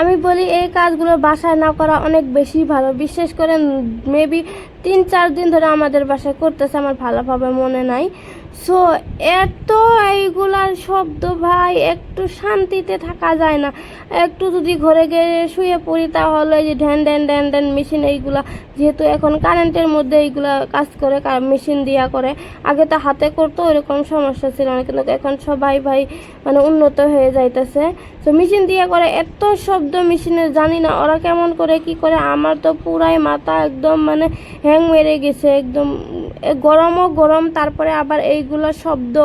আমি বলি এই কাজগুলো বাসায় না করা অনেক বেশি ভালো। বিশেষ করে মেবি তিন চার দিন ধরে আমাদের বাসায় করতেছে, আমার ভালোভাবে মনে নাই। সো এত এইগুলার শব্দ ভাই, একটু শান্তিতে থাকা যায় না। একটু যদি ঘরে গিয়ে শুয়ে পড়ি তাহলে যে ঢ্যান ঢ্যান ঢ্যান ঢ্যান মেশিন এইগুলা, যেহেতু এখন কারেন্টের মধ্যে এইগুলা কাজ করে মেশিন দিয়া করে, আগে তো হাতে করতো এরকম সমস্যা ছিল না। কিন্তু এখন সবাই ভাই মানে উন্নত হয়ে যাইতেছে। তো মেশিন দিয়া করে এত শব্দ মেশিনের জানি না ওরা কেমন করে কি করে, আমার তো পুরাই মাথা একদম মানে হ্যাং মেরে গেছে, একদম গরমও গরম, তারপরে আবার এইগুলো শব্দ,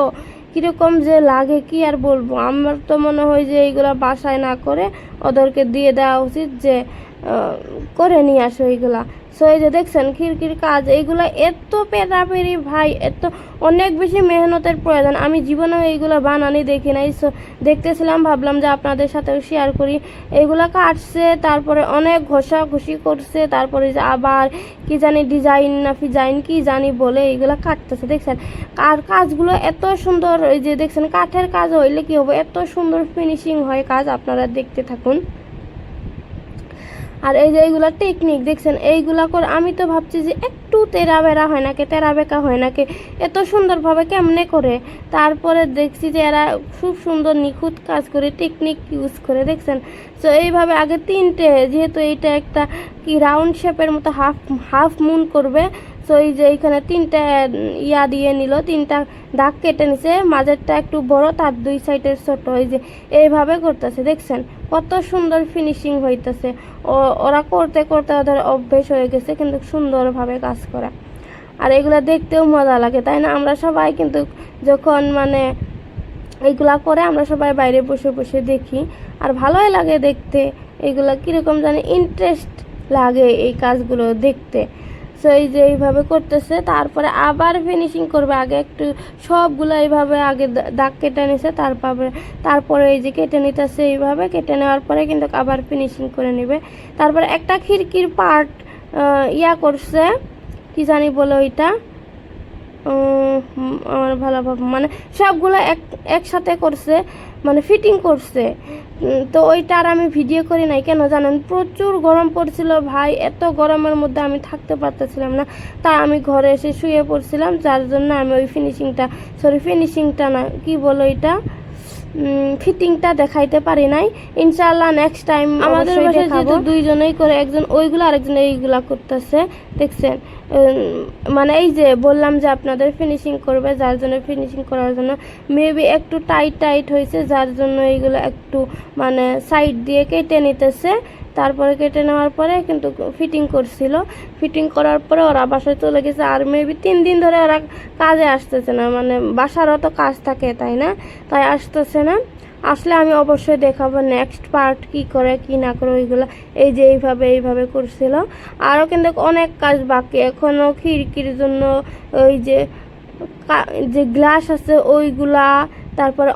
কীরকম যে লাগে কি আর বলব? আমার তো মনে হয় যে এইগুলো বাসায় না করে ওদেরকে দিয়ে দেওয়া উচিত যে করে নিয়ে আসো এইগুলা। সো এই যে দেখছেন, খিড়কির কাজ, এইগুলো এত পেরাপেরি ভাই, এত অনেক বেশি মেহনতের প্রয়োজন। আমি জীবনেও এইগুলো বানানি দেখি নাই। সো দেখতেছিলাম, ভাবলাম যে আপনাদের সাথেও শেয়ার করি। এইগুলা কাটছে, তারপরে অনেক ঘষা ঘষি করছে, তারপরে যে আবার কি জানি ডিজাইন না ফিজাইন কি জানি বলে এইগুলা কাটতেছে। দেখছেন, আর কাজগুলো এত সুন্দর ওই যে দেখছেন, কাঠের কাজ হইলে কি হবে? এত সুন্দর ফিনিশিং হয় কাজ, আপনারা দেখতে থাকুন। আর এই যে এইগুলা টেকনিক দেখছেন? এইগুলা করে আমি তো ভাবছি যে একটু তেরা বেড়া হয় নাকি তেরা বেকা হয় নাকি? এত সুন্দরভাবে কেমনে করে? তারপরে দেখছি যে এরা খুব সুন্দর নিখুঁত কাজ করে টেকনিক ইউজ করে, দেখছেন? তো এইভাবে আগে তিনটে, যেহেতু এইটা একটা কি রাউন্ড শেপের মতো হাফ হাফ মুন করবে তো এই যে এইখানে তিনটা ইয়া দিয়ে নিল, তিনটা দাগ কেটে নিছে। মাঝেরটা একটু বড়, তার দুই সাইডের ছোট। এই যে এইভাবে করতেছে, দেখছেন? কত সুন্দর ফিনিশিং হইতেছে। ওরা করতে করতে ওদের অভ্যেস হয়ে গেছে, কিন্তু সুন্দরভাবে কাজ করা। আর এগুলা দেখতেও মজা লাগে, তাই না? আমরা সবাই কিন্তু যখন মানে এইগুলা করে, আমরা সবাই বাইরে বসে বসে দেখি। আর ভালোই লাগে দেখতে। এগুলা কীরকম জানি ইন্টারেস্ট লাগে এই কাজগুলো দেখতে। সো এই যে এইভাবে করতেছে, তারপরে আবার ফিনিশিং করবে, আগে একটু সবগুলো এইভাবে আগে দাগ কেটে নিছে, তারপরে তারপরে এই যে কেটে নিতেছে এইভাবে, কেটে নেওয়ার পরে কিন্তু আবার ফিনিশিং করে নেবে। তারপরে একটা খিড়কির পার্ট ইয়া করছে, কি জানি বলে ওইটা। আমার ভালো মানে সবগুলো এক একসাথে করছে মানে ফিটিং করছে। তো ওইটা আর আমি ভিডিও করি নাই, কেন জানেন? প্রচুর গরম পড়ছিল ভাই, এত গরমের মধ্যে আমি থাকতে পারতেছিলাম না। তা আমি ঘরে এসে শুয়ে পড়ছিলাম, যার জন্য আমি ওই ফিনিশিংটা সরি ফিনিশিংটা না, কি বলো এটা? ফিটিংটা দেখাইতে পারি নাই। ইনশাআল্লাহ নেক্সট টাইম আমাদের বাসায় যেহেতু দুইজনেই করে একজন ওইগুলো আরেকজন এইগুলা করতেছে দেখছেন? মানে এই যে বললাম যে আপনাদের ফিনিশিং করবে যার জন্য ফিনিশিং করার জন্য মেবি একটু টাইট টাইট হয়েছে যার জন্য এইগুলো একটু মানে সাইড দিয়ে কেটে নিতেছে। তারপরে কেটে নেওয়ার পরে কিন্তু ফিটিং করছিল। ফিটিং করার পরে ওরা বাসায় চলে গেছে আর মেবি তিন দিন ধরে ওরা কাজে আসতেছে না। মানে বাসার তো কাজ থাকে তাই না? তাই আসতেছে না। আসলে আমি অবশ্যই দেখাবো নেক্সট পার্ট কি করে, কি না করে ওইগুলো। এই যে এইভাবে এইভাবে করছিল। আরও কিন্তু অনেক কাজ বাকি। এখনও খিড়কির জন্য ওই যে যে গ্লাস আছে, ওইগুলা, তারপরে